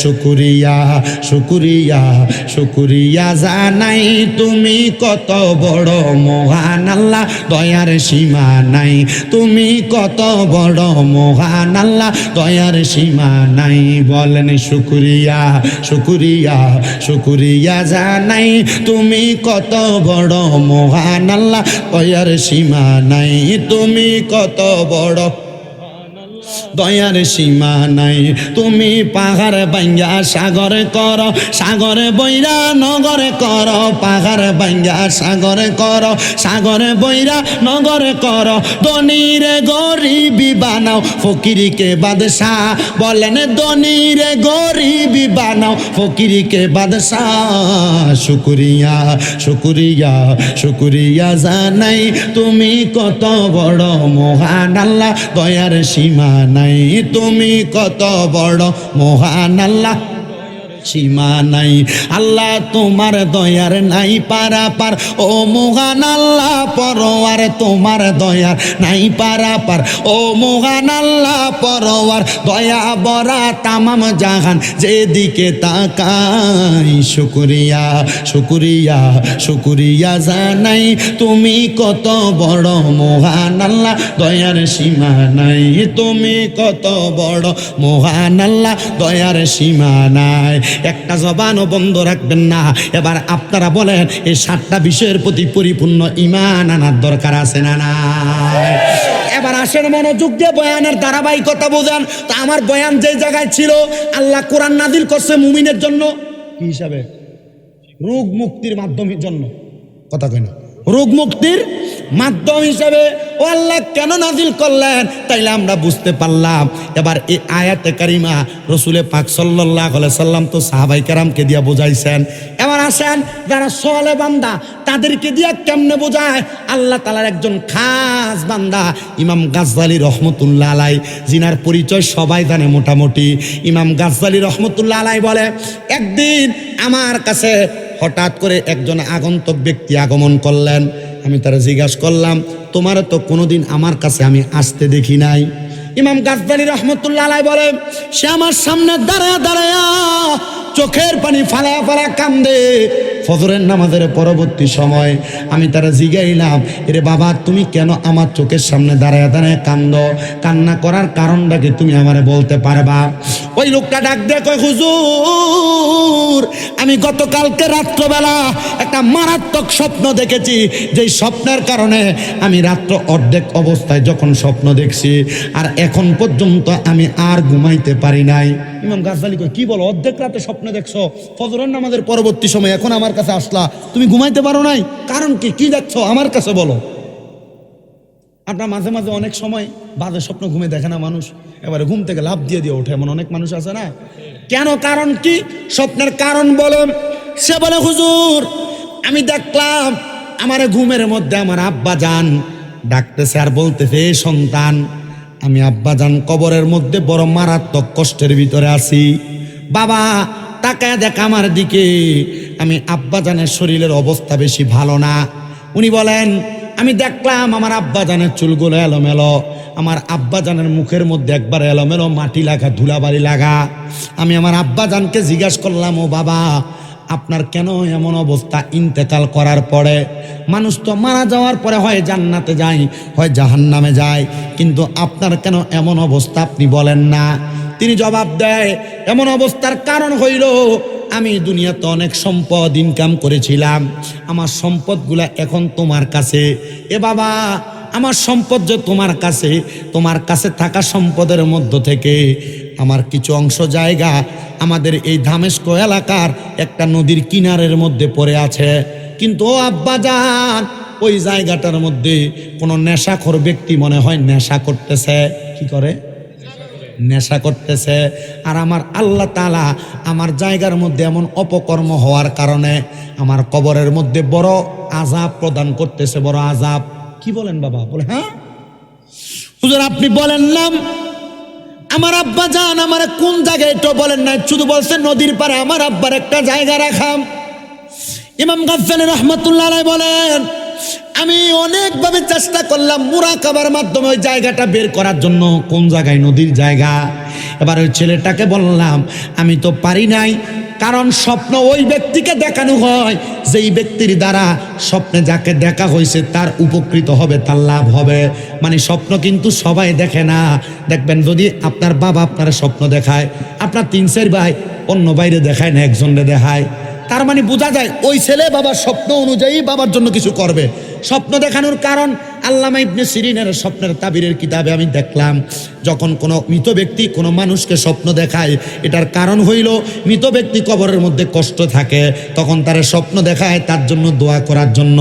শুকুরিয়া শুকুরিয়া শুকুরিয়া জানাই, তুমি কত বড় মহান আল্লাহ, দয়ার সীমা নাই। তুমি কত বড় মহান আল্লাহ, দয়ার সীমা নাই। বলেন শুকুরিয়া শুকুরিয়া শুকুরিয়া জানাই, তুমি কত বড় মহান আল্লাহ, দয়ার সীমা নাই। তুমি কত বড় দয়ার সীমা নাই। তুমি পাহাড় বাইঙ্গা, সাগরে কর, সাগরে বৈরা, নগরে কর, পাহাড় বাইঙ্গা, সাগরে কর, সাগরে বৈরা, নগরে কর। দনিরে গরিবি বানাও, ফকিরিকে বাদশাহ বলেন দনিরে গরিবি বানাও, ফকিরিকে বাদশাহ। শুকুরিয়া শুকুরিয়া শুকুরিয়া জানাই, তুমি কত বড় মহান আল্লাহ, দয়ার সীমা নাই তুমি কত বড়? মহান আল্লাহ সীমা নাই। আল্লাহ তোমার দয়ার নাই পারা পার ও মোহান আল্লাহ, পরোয়ার তোমার দয়ার নাই পারা পার ও মোহান আল্লাহ, পরোয়ার দয়া বরা তামাম জাহান যেদিকে তাকাই। শুকুরিয়া শুকুরিয়া শুকুরিয়া জানাই। তুমি কত বড় মহান আল্লাহ, দয়ার সীমা নাই। তুমি কত বড় মহান আল্লাহ, দয়ার সীমা নাই। একটা জবানও বন্ধ রাখবেন না। এবার আপনারা বলেন, এই সাতটা বিষয়ের প্রতি পরিপূর্ণ ইমান আনার দরকার আছে না নাই? এবার আসেন মনোযোগ দিয়ে বয়ানের ধারাবাহিকতা বোঝান। তা আমার বয়ান যে জায়গায় ছিল, আল্লাহ কোরআন নাদিল করছে মুমিনের জন্য। কি হিসাবে? রোগ মুক্তির মাধ্যমের জন্য। কথা কই না। রোগ মুক্তির মাধ্যম হিসাবে, ও আল্লাহ কেন নাজিল করলেন? তাইলে আমরা বুঝতে পারলাম। এবার এই আয়াতে কারিমা রসুলে পাক সাল্লাহ সাল্লাম তো সাহাবাই কারামকে দিয়া বোঝাইছেন। এবার আসেন, যারা সলে বান্দা, তাদেরকে দিয়া কেমনে বোঝায়? আল্লাহ তালার একজন খাস বান্দা, ইমাম গাজ্জালি রহমতুল্লাহ আলাই জিনার পরিচয় সবাই জানে মোটামুটি। ইমাম গাজ্জালি রহমতুল্লাহ আলাই বলে, একদিন আমার কাছে হঠাৎ করে একজন আগন্তক ব্যক্তি আগমন করলেন। আমি তারা জিজ্ঞাসা করলাম, তোমার তো কোনোদিন আমার কাছে আমি আসতে দেখি নাই? ইমাম গাছদারি রহমতুল্লাহ বলে, সে আমার সামনে দাঁড়ায় দাঁড়ায় চোখের পানি ফালা ফালা কান্দে। ফজরের নামাজের পরবর্তী সময় আমি তারা জিগাইলাম, এরে বাবা, তুমি কেন আমার চোখের সামনে দাঁড়ায় দাঁড়ায় কান্দ? কান্না করার কারণটা কি তুমি আমারে বলতে পারবা? ওই লোকটা ডাক কয়, হুজুর, আমি গতকালকে রাত্রবেলা একটা মারাত্মক স্বপ্ন দেখেছি। যেই স্বপ্নের কারণে আমি রাত্র অর্ধেক অবস্থায় যখন স্বপ্ন দেখছি, আর এখন পর্যন্ত আমি আর ঘুমাইতে পারি নাই। ইমাম গাছালি কই কি বলো, অর্ধেক রাতে স্বপ্ন দেখছ, ফজরের নামাজের পরবর্তী সময় এখন আমার কাছে আসলা, তুমি ঘুমাইতে পারো নাই? কারণ কি কি দেখছ, আমার কাছে বলো। আপনার মাঝে মাঝে অনেক সময় বাজে স্বপ্ন ঘুমে দেখে না মানুষ, এবারে ঘুম থেকে লাভ দিয়ে দিয়ে ওঠে, এমন অনেক মানুষ আছে না? কেন, কারণ কি? স্বপ্নের কারণ বলেন সে বলে, হুজুর, আমি দেখলাম আমার ঘুমের মধ্যে আমার আব্বা যান, ডাকতেছে আর বলতেছে সন্তান আমি আব্বা যান কবরের মধ্যে বড় মারাত্মক কষ্টের ভিতরে আছি। বাবা, তাকায় দেখ আমার দিকে। আমি আব্বা জানের শরীরের অবস্থা বেশি ভালো না। উনি বলেন, আমি দেখলাম আমার আব্বা জানের চুলগুলো এলোমেলো। আমার আব্বা জানের মুখের মধ্যে একবার এলোমেলো মাটি লাগা ধুলাবাড়ি লাগা। আমি আমার আব্বা জানকে জিজ্ঞাসা করলাম, ও বাবা আপনার কেন এমন অবস্থা ইন্তেকাল করার পরে? মানুষ তো মারা যাওয়ার পরে হয় জান্নাতে যায়, হয় জাহান্নামে যায়। কিন্তু আপনার কেন এমন অবস্থা আপনি বলেন না? তিনি জবাব দেয়, এমন অবস্থার কারণ হইল, আমি দুনিয়াতে অনেক সম্পদ ইনকাম করেছিলাম। আমার সম্পদগুলা এখন তোমার কাছে। এ বাবা, আমার সম্পদ যে তোমার কাছে তোমার কাছে থাকা সম্পদের মধ্য থেকে আমার কিছু অংশ জায়গা আমাদের এই ধামেস্ক এলাকার একটা নদীর কিনারের মধ্যে পড়ে আছে। কিন্তু ও আব্বা যান ওই জায়গাটার মধ্যে কোনো নেশাখোর ব্যক্তি মনে হয় নেশা করতেছে। কি করে? নেশা করতেছে। আর আমার আল্লাহ তালা আমার জায়গার মধ্যে এমন অপকর্ম হওয়ার কারণে আমার কবরের মধ্যে বড় আজাব প্রদান করতেছে, বড় আজাব কি বলেন বাবা? বলে হ্যাঁ? হুজুর, আপনি বলেন নাম আমার আব্বা যান আমার কোন জায়গায় এটা বলেন না শুধু বলছে নদীর পারে আমার আব্বার একটা জায়গা রাখাম। ইমাম গাজ্জালি রহমতুল্লাহ বলেন, আমি অনেকভাবে চেষ্টা করলাম মুরা মুরাকাবার মাধ্যমে ওই জায়গাটা বের করার জন্য। কোন জায়গায়? নদীর জায়গা। এবার ওই ছেলেটাকে বললাম, আমি তো পারি নাই কারণ স্বপ্ন ওই ব্যক্তিকে দেখানো হয়, যেই ব্যক্তির দ্বারা স্বপ্নে যাকে দেখা হয়েছে তার উপকৃত হবে, তার লাভ হবে। মানে স্বপ্ন কিন্তু সবাই দেখে না। দেখবেন যদি আপনার বাবা আপনার স্বপ্ন দেখায়, আপনার তিন চার ভাই অন্য বাইরে দেখায় না, একজনরে দেখায়। তার মানে বোঝা যায়, ওই ছেলে বাবার স্বপ্ন অনুযায়ী বাবার জন্য কিছু করবে। স্বপ্ন দেখানোর কারণ আল্লামা ইবনে সিরিনের স্বপ্নের তাবিরের কিতাবে আমি দেখলাম, যখন কোনো মৃত ব্যক্তি কোনো মানুষকে স্বপ্ন দেখায়, এটার কারণ হইল মৃত ব্যক্তি কবরের মধ্যে কষ্ট থাকে, তখন তার স্বপ্ন দেখায় তার জন্য দোয়া করার জন্য।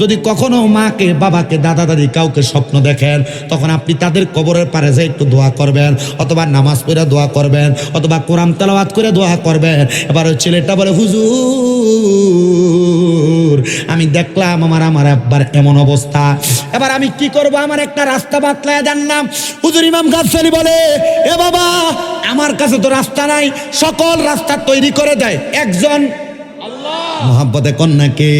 যদি কখনো মাকে, বাবাকে দাদা দাদি কাউকে স্বপ্ন দেখেন, তখন আপনি তাদের কবরের পারে যে একটু দোয়া করবেন, অথবা নামাজ পড়ে দোয়া করবেন, অথবা কোরআন তেলাওয়াত করে দোয়া করবেন। এবার ওই ছেলেটা বলে, হুজুর, আমি দেখলাম আমার আমার আব্বার এমন অবস্থা। এবার আমি কি করব? আমার একটা রাস্তা বাতলায় দেন না। হুজুর ইমাম গাছালি বলে, এ বাবা, আমার কাছে তো রাস্তা নাই, সকল রাস্তা তৈরি করে দেয়। একজন মোহাব্বতে কন্যাকে,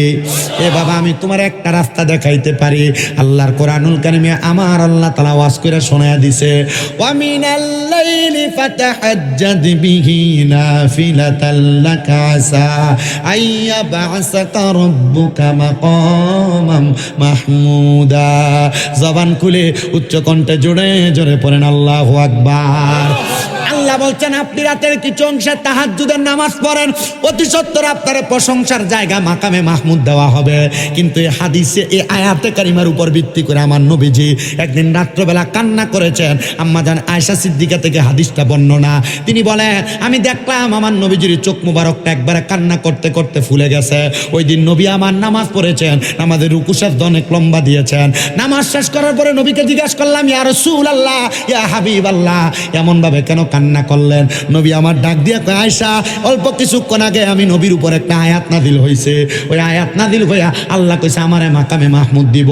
এ বাবা, আমি তোমার একটা রাস্তা দেখাইতে পারি। আল্লাহর কোরআনুল কারিমে আমার আল্লাহ তালা ওয়াজ করে শোনায়া দিছে ওয়ামিনাল লাইলি ফাতাহাজ্জাদ বিহি নাফিলাতাল লাকা আসা আইয়া বাসাকা রাব্বুকা মাকামাম মাহমুদা। জবান খুলে উচ্চ কণ্ঠে জোরে জোরে পড়েন, আল্লাহু আকবার। আল্লাহ বলছেন, আপনি রাতের কিছু অংশে তাহাজ্জুদের নামাজ পড়েন, অতি সত্তর আপনার প্রশংসার জায়গা মাকামে মাহমুদ দেওয়া হবে। কিন্তু এই হাদিসে এই আয়াতে কারিমার উপর ভিত্তি করে আমার নবীজি একদিন রাত্রবেলা কান্না করেছেন। আম্মাজান আয়সা সিদ্দিকা থেকে হাদিসটা বর্ণনা। তিনি বলেন আমি দেখলাম আমার নবীজির চোখ মুবারকটা একবারে কান্না করতে করতে ফুলে গেছে। ওই দিন নবী আমার নামাজ পড়েছেন আমাদের রুকুশের অনেক লম্বা দিয়েছেন। নামাজ শেষ করার পরে নবীকে জিজ্ঞাসা করলাম, ইয়া রসুল আল্লাহ ইয়া হাবিব আল্লাহ এমন ভাবে কেন কান্না করলেন। নবী আমার ডাক দিয়ে আয়সা অল্প কিছুক্ষণ আগে আমি নবীর উপর একটা আয়াত নাদিল হয়েছে ওই আয়াত নাদিল হইয়া আল্লাহ কইছে আমারে মাকামে মাহমুদ দিব।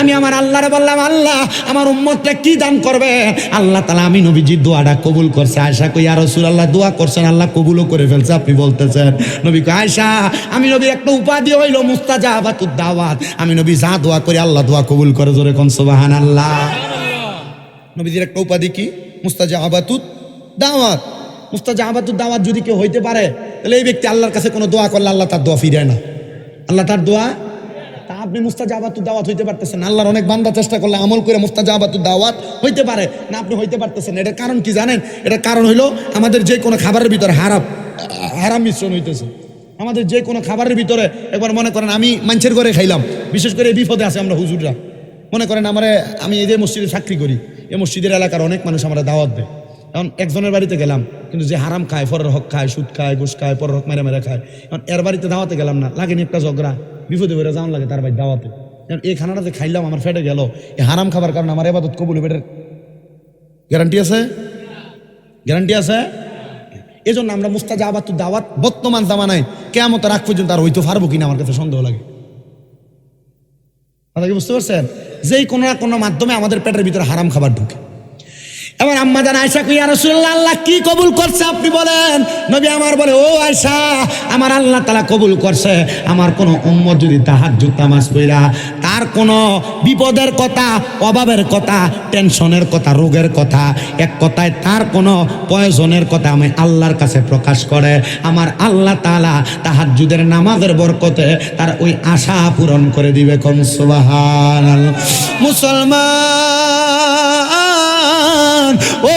আমি আমার আল্লাহরে বললাম আল্লাহ আমার উম্মতটা কি দান করবে? আল্লাহ তালা আমি নবীজির দোয়াটা কবুল করছে। আয়সা কই আর রসুল আল্লাহ দোয়া করছেন আল্লাহ কবুলও করে ফেলছে আপনি বলতেছেন। নবী কয় আয়সা আমি নবীর একটা উপাধি হইল মুস্তাজা আবাতুদ দাওয়াত। আমি নবী যা দোয়া করি আল্লাহ দোয়া কবুল করে জোরে কোন সুবাহান আল্লাহ নবীজির একটা উপাধি কি? মুস্তাজা আবাতুদ দাওয়াত। মুস্তাজা আবাতুদ দাওয়াত যদি কেউ হইতে পারে, তাহলে এই ব্যক্তি আল্লাহর কাছে কোনো দোয়া করলে আল্লাহ তার দোয়া ফিরায় না আল্লাহ তার দোয়া? তা আপনি মুস্তাজাবাতুর দাওয়াত হইতে পারতেছেন। আল্লাহর অনেক বান্দা চেষ্টা করলে আমল করে মুস্তাজাবাতুর দাওয়াত হইতে পারে। না, আপনি হইতে পারতেছেন। এটার কারণ কি জানেন? এটার কারণ হইল আমাদের যে কোনো খাবারের ভিতরে হারাম হারাম মিশ্রণ হইতেছে। আমাদের যে কোনো খাবারের ভিতরে একবার মনে করেন আমি মানুষের ঘরে খাইলাম, বিশেষ করে এই বিপদে আছে আমরা হুজুররা। মনে করেন আমার, আমি এই যে মসজিদে চাকরি করি, এই মসজিদের এলাকার অনেক মানুষ আমরা দাওয়াত দেয়। এখন একজনের বাড়িতে গেলাম, কিন্তু যে হারাম খায় পরের হক খায়, সুদ খায়, ঘুষ খায়, পরের হক মেরে মেরে খায়, এখন এর বাড়িতে দাওয়াতে গেলাম না লাগেনি একটা ঝগড়া, বিপদে বেড়ে যাওয়ান লাগে তার বাড়ি দাওয়াতে। এই খানাটা যে খাইলাম, আমার ফেটে গেল, এই হারাম খাবার কারণে আমার এবাদত কবুল বেটার গ্যারান্টি আছে? গ্যারান্টি আছে? এই জন্য আমরা মুস্তাজা আবাদ দাওয়াত বর্তমান জামানায় কেমন রাখ পর্যন্ত আর হইতে পারব কিনা আমার কাছে সন্দেহ লাগে। কথা বুঝতে পারছেন? যেই কোনো না কোনো মাধ্যমে আমাদের পেটের ভিতরে হারাম খাবার ঢুকে। এবার আম্মা জান আয়সা কইয়া রসুল্লাহ আল্লাহ কি কবুল করছে আপনি বলেন? নবী আমার বলে, ও আয়সা আমার আল্লাহ তালা কবুল করছে। আমার কোনো উম্মত যদি তাহার জুতা মাস কইরা তার কোনো বিপদের কথা, অভাবের কথা, টেনশনের কথা, রোগের কথা, এক কথায় তার কোনো প্রয়োজনের কথা আমি আল্লাহর কাছে প্রকাশ করে। আমার আল্লাহ তালা তাহার যুদের নামাজের বরকতে তার ওই আশা পূরণ করে দিবে। কোন সুবাহান মুসলমান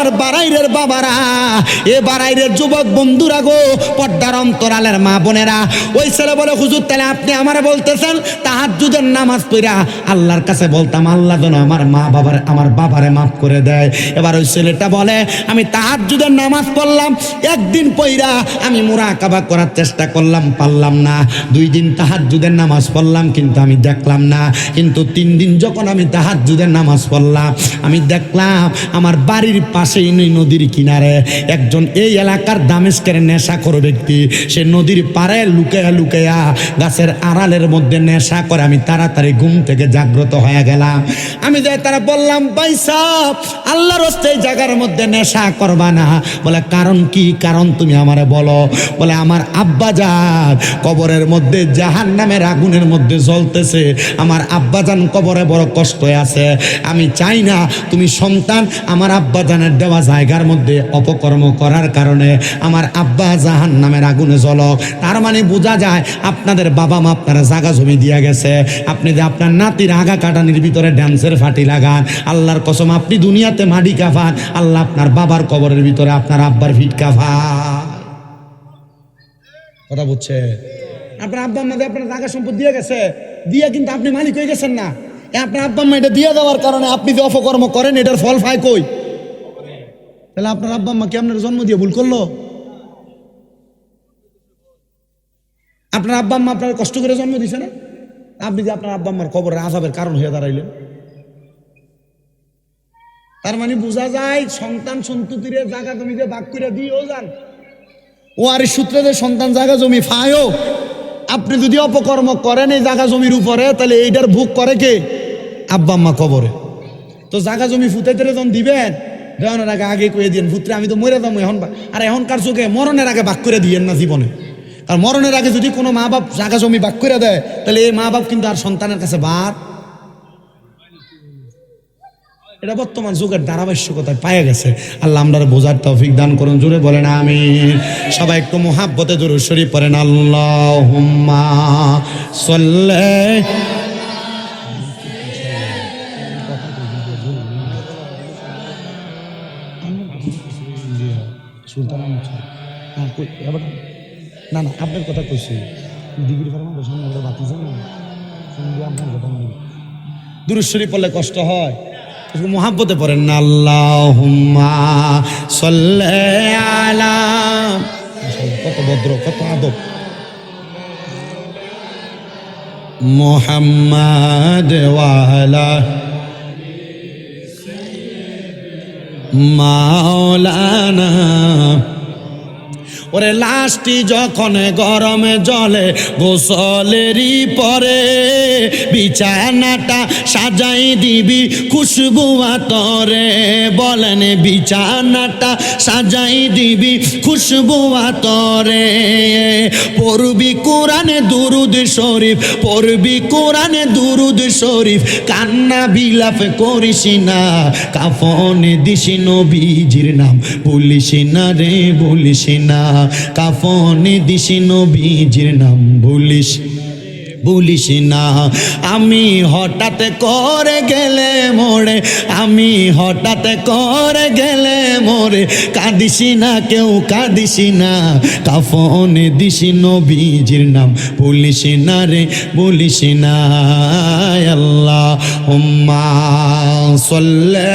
আমার বারাইরের বাবারা, এ বারাইরের যুবক বন্ধুরা গো, পর্দার অন্তরালের মা বোনেরা, ওই ছেলে বলে, হুজুর, তাহলে আপনি আমারে বলতেছেন তাহার যুদের নামাজ পড়া? আল্লাহর কাছে বলতাম, আল্লাহ যেন আমার মা বাবার, আমার বাবারে মাফ করে দেয়। এবার ওই ছেলেটা বলে, আমি তাহার যুদের নামাজ পড়লাম, একদিন পইরা আমি মুরা কাবা করার চেষ্টা করলাম, পারলাম না। দুই দিন তাহার যুদের নামাজ পড়লাম, কিন্তু আমি দেখলাম না। কিন্তু তিন দিন যখন আমি তাহার যুদের নামাজ পড়লাম, আমি দেখলাম আমার বাড়ির পাশেই নদীর কিনারে। একজন এই এলাকার দামেস্কের নেশা করে ব্যক্তি। সে নদীর পাড়ে লুকায়া লুকায়া গাছের আড়ালের মধ্যে নেশা করে। আমি তাড়াতাড়ি ঘুম থেকে জাগ্রত হয়ে গেলাম। আমি যাই তারা বললাম, ভাই সাহ আল্লাহর হস্তে জায়গার মধ্যে নেশা করবা না। বলে, কারণ কি? কারণ তুমি আমারে বলো। বলে, আমার আব্বাজান কবরের মধ্যে জাহান নামের আগুনের মধ্যে জ্বলতেছে। আমার আব্বাজান কবরে বড় কষ্ট আছে। আমি চাই না তুমি সন্তান আমার আমার আব্বা জানের দেওয়া জায়গার মধ্যে অপকর্ম করার কারণে আমার আব্বা জাহান নামের আগুনে জ্বলক। তার মানে বোঝা যায় আপনাদের বাবা মা আপনারা জাগা জমি দিয়া গেছে। আপনি যে আপনার নাতির আগা কাটানির ভিতরে ড্যান্সের ফাটি লাগান, আল্লাহর কসম, আপনি দুনিয়াতে মাটি কাফান আল্লাহ আপনার বাবার কবরের ভিতরে আপনার আব্বার ফিট কাফা কথা বুঝছে? আপনার আব্বা যে আপনার টাকা সম্পদ দিয়ে গেছে, দিয়ে কিন্তু আপনি মালিক হয়ে গেছেন না। আপনার আব্বা আম্মা এটা দিয়ে দেওয়ার কারণে আপনি যে অপকর্ম করেন, এটার ফল পায় কই? তাহলে আপনার আব্বা আম্মা কি আপনার জন্ম দিয়ে ভুল করল? আপনার আব্বা আম্মা আপনার কষ্ট করে জন্ম দিছে না? আপনি যে আপনার আব্বা আম্মার কবরের আজাবের কারণ হয়ে দাঁড়াইলেন। তার মানে বোঝা যায় সন্তান সন্ততিরে জায়গা তুমি যে ভাগ করে দিয়েও যান। ও আর সূত্রে যে সন্তান জায়গা জমি ফায়ও। আপনি যদি অপকর্ম করেন এই জায়গা জমির উপরে, তাহলে এইটার ভোগ করে কে? আব্বা আম্মা কবরে। তো জায়গা জমি ফুটাইতে যখন দিবেন। দেওয়ানোর আগে আগে কয়ে দিন পুত্রে আমি তো মরে যাব এখন আর এখনকার যুগে মরণের আগে বাক করে দিয়েন না জীবনে আর মরণের আগে যদি কোনো মা বাপ জাগা জমি বাক করে দেয়, তাহলে এই মা বাপ কিন্তু আর সন্তানের কাছে বাদ। এটা বর্তমান যুগের ধারাবাহিকতায় পায়ে গেছে। আল্লাহ আমরা বোঝার তৌফিক দান করুন, জোরে বলেন আমি সবাই একটু মোহাব্বতে জোরে শরীফ পড়েন আল্লাহ সল্লে সুলতান না না আপনার কথা কইছি। ডিগ্রি ফার্মা বসে আমরা বাতিছে না শুনবি আপনার কথা নেই। দুরুশ্বরী পড়লে কষ্ট হয়। মোহাব্বতে পড়েন না, আল্লাহুম্মা সাল্লি আলা। কত ভদ্র, কত আদব। মোহাম্মদ ওয়ালা মাওলানা ওরে লাশটি যখন গরমে জলে গোসলেরই পরে বিছানাটা সাজাই দিবি খুশবু আতরে, বলেন বিছানাটা সাজাই দিবি খুশবু আতরে। পড়বি কোরআনে দুরুদ শরীফ, পড়বি কোরআনে দুরুদ শরীফ, কান্না বিলাপ করিস না, কাফনে দিস নবীজির নাম বলিস না রে বলিস না। কাফনে দিস নবীজির নাম বলিস বলিস না। আমি হঠাৎ করে গেলে মোড়ে আমি হঠাৎ করে গেলে মোরে, কাঁদিস না কেউ, কাঁদিস না। কাফনে দিস নবীজির নাম বলিস না রে বলিস না। আল্লাহ হুম্মা সল্লে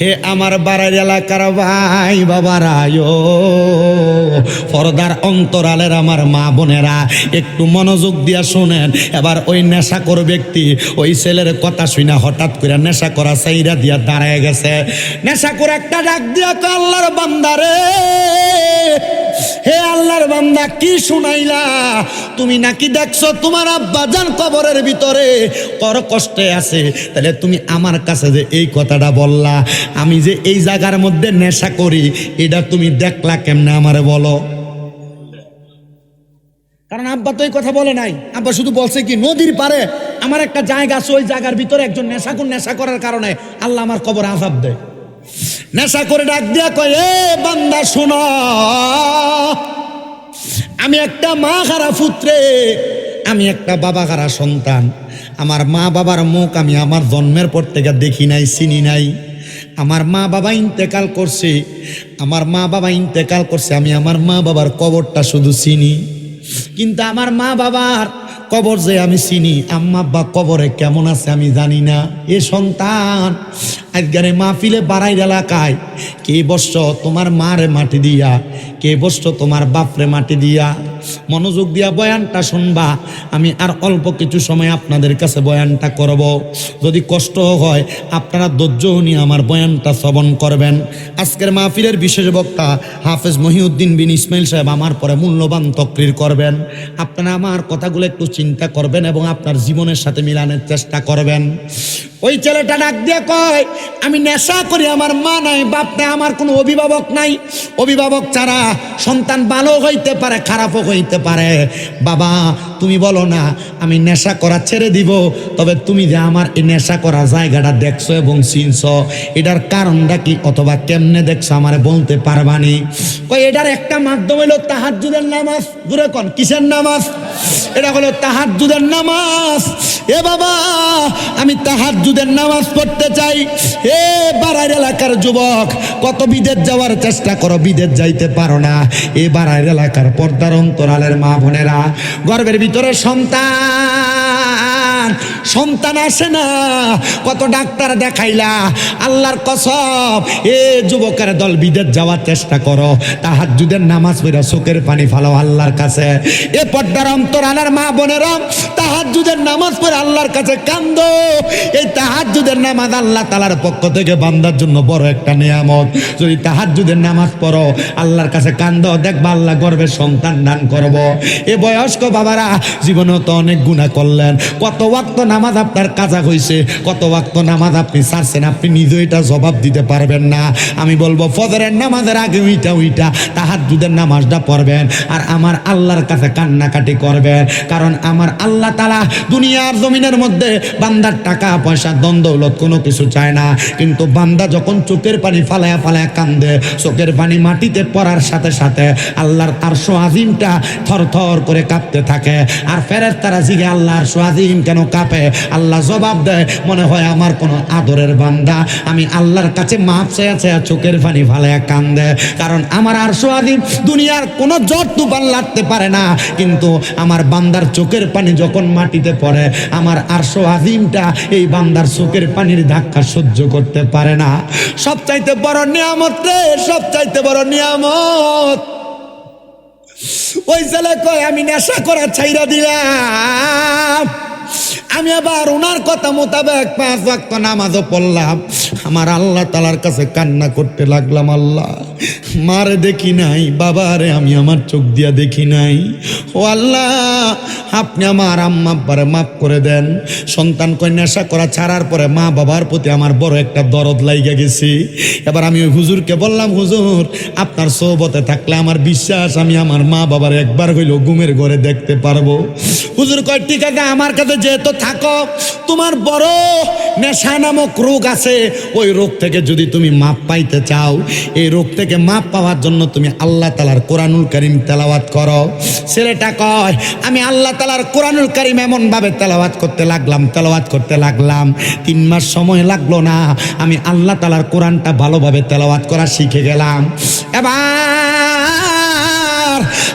হে আমার বাড়ার এলাকার ভাই বাবারায়ো পর্দার অন্তরালের আমার মা বোনেরা, একটু মনোযোগ দিয়া শোনেন। এবার ওই নেশা কর ব্যক্তি ওই ছেলের কথা শুনে হঠাৎ করে নেশা করা সাইরা দিয়া দাঁড়ায় গেছে। নেশা করে একটা ডাক দিয়া তো আল্লাহর বান্দারে হে আল্লাহর বান্দা, কি শুনাইলা? তুমি নাকি দেখছ তোমার আব্বা জান কবরের ভিতরে কর কষ্টে আছে। তাহলে তুমি আমার কাছে যে এই কথাটা বললা, আমি যে এই জায়গার মধ্যে নেশা করি, এটা তুমি দেখলা কেমনে আমারে বলো? কারণ আব্বা তো এই কথা বলে নাই। আব্বা শুধু বলছে কি, নদীর পারে আমার একটা জায়গা আছে, ওই জায়গার ভিতরে একজন নেশাকুর নেশা করার কারণে আল্লাহ আমার কবর আজাব দেয়। নেশা করে ডাক দিয়া কয়, এ বান্দা, শোনো। আমি একটা মা খারা পুত্রে, আমি একটা বাবা খারা সন্তান। আমার মা বাবার মুখ আমি আমার জন্মের পর থেকে দেখি নাই, চিনি নাই। আমার মা বাবা ইন্তেকাল করছে, আমার মা বাবা ইন্তেকাল করছে, আমি আমার মা বাবার কবরটা শুধু চিনি। কিন্তু আমার মা বাবার কবর যে আমি চিনি, আম্মা আব্বা কবরে কেমন আছে আমি জানি না। এ সন্তান আজগারে মাহফিলে বাড়াইর এলাকায় কে বসছ তোমার মারে মাটি দিয়া? কে বসছ তোমার বাপরে মাটি দিয়া? মনোযোগ দিয়া বয়ানটা শুনবা। আমি আর অল্প কিছু সময় আপনাদের কাছে বয়ানটা করব। যদি কষ্ট হয়, আপনারা ধৈর্য নিয়ে আমার বয়ানটা শ্রবণ করবেন। আজকের মাহফিলের বিশেষ বক্তা হাফেজ মহিউদ্দিন বিন ইসমাইল সাহেব আমার পরে মূল্যবান তকরির করবেন। আপনারা আমার কথাগুলো একটু চিন্তা করবেন এবং আপনার জীবনের সাথে মিলানোর চেষ্টা করবেন। ওই ছেলেটা ডাক দিয়ে কয় আমি নেশা করি, আমার মা নাই, বাপ নাই, আমার কোনো অভিভাবক নাই। অভিভাবক ছাড়া সন্তান ভালো হইতে পারে, খারাপও হইতে পারে। বাবা, তুমি বলো না, আমি নেশা করা ছেড়ে দিব, তবে তুমি যে আমার এই নেশা করা জায়গাটা দেখছ এবং চিনছো, এটার কারণটা কি অথবা কেমনে দেখছ আমার বলতে পারবানি? কই এটার একটা মাধ্যম হলো তাহাজ্জুদের নামাজ। দূরে কন, কিসের নামাজ? এটা হলো তাহাজ্জুদের নামাজ। এ বাবা, আমি তাহাজ্জুদের নামাজ পড়তে চাই। এ বারাইর এলাকার যুবক, কত বিদেশ যাওয়ার চেষ্টা করো, বিদেশ যাইতে পারো না। এ বারাইর এলাকার পর্দার অন্তরালের মা বোনেরা, গর্বের ভিতরে সন্তান। সন্তান আসে না। কত ডাক্তার দেখাইলা। আল্লাহর কসম, এ যুবকের দল বিদেশ যাওয়ার চেষ্টা করো। তাহাজ্জুদের নামাজ পড়া চোখের পানি ফালাও আল্লাহর কাছে। এ পর্দার অন্তরালের মা বোনেরা, তাহাজ্জুদের নামাজ পড়ে আল্লাহর কাছে কান্দো। এই তাহাজ্জুদের নামাজ আল্লাহ তালার পক্ষ থেকে বান্দার জন্য বড় একটা নিয়ামত। যদি তাহাজ্জুদের নামাজ পড়ো, আল্লাহর কাছে কান্দো, দেখবা আল্লাহ গর্বে সন্তান দান করব। এ বয়স্ক বাবারা জীবনে তো অনেক গুণা করলেন। কত ওয়াক্ত নামাজ আপনার কাজা হয়েছে কত ওয়াক্ত নামাজ আপনি ছাড়ছেন আপনি নিজে এটা জবাব দিতে পারবেন না। আমি বলব, ফজরের নামাজের আগে উইটা উইটা। তাহাজ্জুদের নামাজটা পড়বেন। আর আমার আল্লাহর কাছে কান্নাকাটি করবেন। কারণ আমার আল্লাহ তালা দুনিয়ার জমিনের মধ্যে বান্দার টাকা, পয়সা দ্বন্দ্বলত কোনো কিছু চায় না। কিন্তু বান্দা যখন চোখের পানি ফালায়া ফালায়া কান্দে, চোখের পানি মাটিতে পড়ার সাথে সাথে আল্লাহর আর সোয়াজিমটা থর থর করে কাঁপতে থাকে। আর ফেরের তারা জিগে আল্লাহর সোয়াজিম কেন কাঁপে। আল্লাহ জবাব দেয়, মনে হয় আমার কোনো আদরের বান্দা। আমি আল্লাহর কাছে মাপ চেয়ে চেয়ে চোখের পানি ফালায়া কান্দে। কারণ আমার আর সোয়াজিম দুনিয়ার কোনো জট তুফান লাগতে পারে না। কিন্তু আমার বান্দার চোখের পানি যখন মাটিতে পড়ে, আমার আরশো আজিমটা এই বান্দার চোখের পানির ধাক্কা সহ্য করতে পারে না। সব চাইতে বড় নিয়ামত রে সব চাইতে বড় নিয়ামত। ওই ছেলে কয়, আমি নেশা করা ছাইরা দিলাম। আমি আবার ওনার কথা মোতাবেক পাঁচ ওয়াক্ত নামাজও পড়লাম। আমার আল্লাহ তালার কাছে কান্না করতে লাগলাম, আল্লাহ। মারে দেখি নাই, বাবারে, আমি আমার চোখ দিয়া দেখি নাই। ও আল্লাহ, আপনি আমার আম্মা আব্বারে মাফ করে দেন। সন্তান কই নেশা করা ছাড়ার পরে মা বাবার প্রতি আমার বড় একটা দরদ লাইগা গেছি। এবার আমি ওই হুজুরকে বললাম, হুজুর, আপনার সৌবতে থাকলে আমার বিশ্বাস, আমি আমার মা বাবার একবার হইল ঘুমের ঘরে দেখতে পারব। হুজুর কয়, ঠিক আছে, আমার কাছে যেহেতু থাকো, তোমার বড় নেশা নামক রোগ আছে। ওই রোগ থেকে যদি তুমি মাপ পাইতে চাও, এই রোগ থেকে মাপ পাওয়ার জন্য তুমি আল্লাহ তালার কোরআনুল করিম তেলাওয়াত করো। ছেলেটা কয়, আমি আল্লাহ তালার কোরআনুল করিম এমনভাবে তেলাওয়াত করতে লাগলাম, তেলাওয়াত করতে লাগলাম। তিন মাস সময় লাগল না, আমি আল্লাহ তালার কোরআনটা ভালোভাবে তেলাওয়াত করা শিখে গেলাম। এবার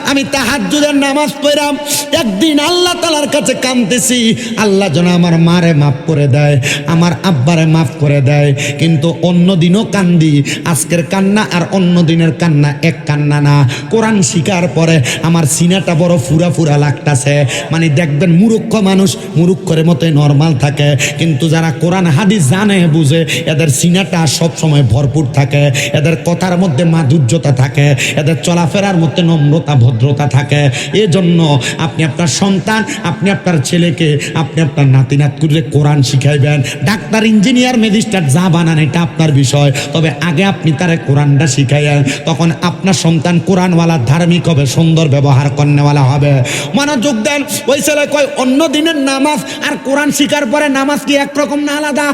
আমি তাহাজ্জুদের নামাজ পড়লাম। একদিন আল্লাহ তালার কাছে কাঁদতেছি। আল্লাহ যেন আমার মারে মাফ করে দেয়, আমার আব্বারে মাফ করে দেয়। কিন্তু অন্য দিনও কান্দি। আজকের কান্না আর অন্য দিনের কান্না এক কান্না না। কোরআন শিকার পরে আমার সিনাটা বড় ফুরা ফুরা লাগতাছে। মানে দেখবেন মুরুক্ষ মানুষ মুরুক্ষের মতোই নর্মাল থাকে। কিন্তু যারা কোরআন, হাদিস জানে, বুঝে, এদের সিনাটা সব সময় ভরপুর থাকে। এদের কথার মধ্যে মাধুর্যতা থাকে। এদের চলাফেরার মধ্যে নম্রতা ভদ্রতা থাকে। এজন্য আপনি আপনার সন্তান, আপনি আপনার ছেলেকে, আপনি আপনার নাতি নাতকুরে কোরআন শিখাইবেন। ডাক্তার, ইঞ্জিনিয়ার, ম্যাজিস্ট্রেট যা বানান, এটা আপনার বিষয়। তবে আগে আপনি তারে কোরআনটা শিখাইয়েন। তখন আপনার সন্তান কোরআনওয়ালা, ধার্মিক হবে, সুন্দর ব্যবহার করেওয়ালা হবে। মনোযোগ দেন, ওই ছেলে কয়, অন্য দিনের নামাজ আর কোরআন শিকার পরে নামাজ কি একরকম না আলাদা?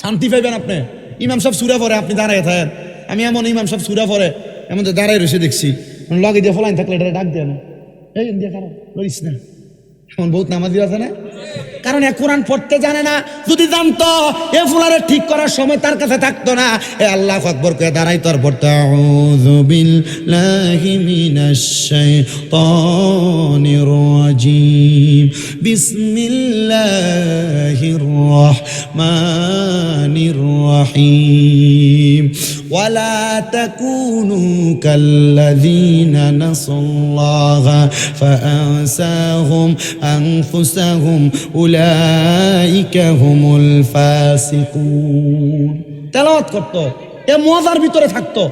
শান্তি পাইবেন আপনি। ইমাম সব সুরা পরে আপনি দাঁড়ায় থাকেন। আমি এমন ইমাম সব সুরা পরে এমন তো দাঁড়ায় রয়েছে দেখছি। লগে দিয়ে ফলাইন থাকলে এটা ডাক দেয় না। এই, ইন্ডিয়া খারাপ, লড়িস না। এখন বহুত নামাজি আছে না? কারণ এ কোরআন পড়তে জানে না যদি জানতো এ ফুলারে ঠিক করার সময় তার কাছে থাকতো না এ আল্লাহ আকবর কে দাঁড়াই তোর পড়তে আউযু বিল্লাহি মিনাশ শাইতানির রাজিম বিসমিল্লাহির রাহমানির রহিম ولا تكونوا كالذين نسوا الله فأنساهم أنفسهم উলাইকা হুমুল ফাসিকুন। তেলাওয়াত করত, এ মজার ভিতরে থাকতো,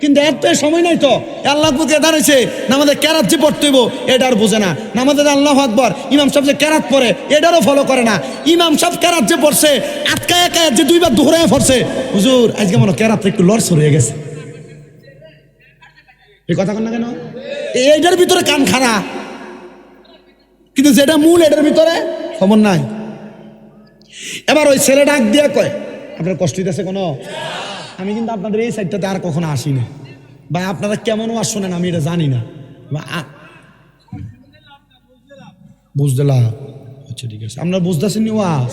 কিন্তু এত সময় নাই তো আল্লাহ বুকে দাঁড়িয়েছে নামাজে ক্যারাত যে পড়তে হইব এটার বোঝে না। নামাজে আল্লাহ আকবর, ইমাম সাহেব যে ক্যারাত পড়ে, এটারও ফলো করে না। ইমাম সাহেব ক্যারাত যে পড়ছে আটকা একা যে দুইবার ধরে পড়ছে, হুজুর, আজকে মনে ক্যারাত একটু লড়স হয়ে গেছে। এই কথা না কেন? এইটার ভিতরে কান খারা কিন্তু যেটা মূল, এটার ভিতরে খবর নাই? এবার ওই ছেলে ডাক দিয়ে কয়, আপনার কষ্ট দিতেছে কোনো? আমি কিন্তু আপনাদের এই সাইডটাতে আর কখনো আসি না ভাই, আপনারা কেমন ওয়াজ শোনেন আমি এটা জানি না। বুঝতে আচ্ছা ঠিক আছে। আপনারা বুঝতেছেন ওয়াজ?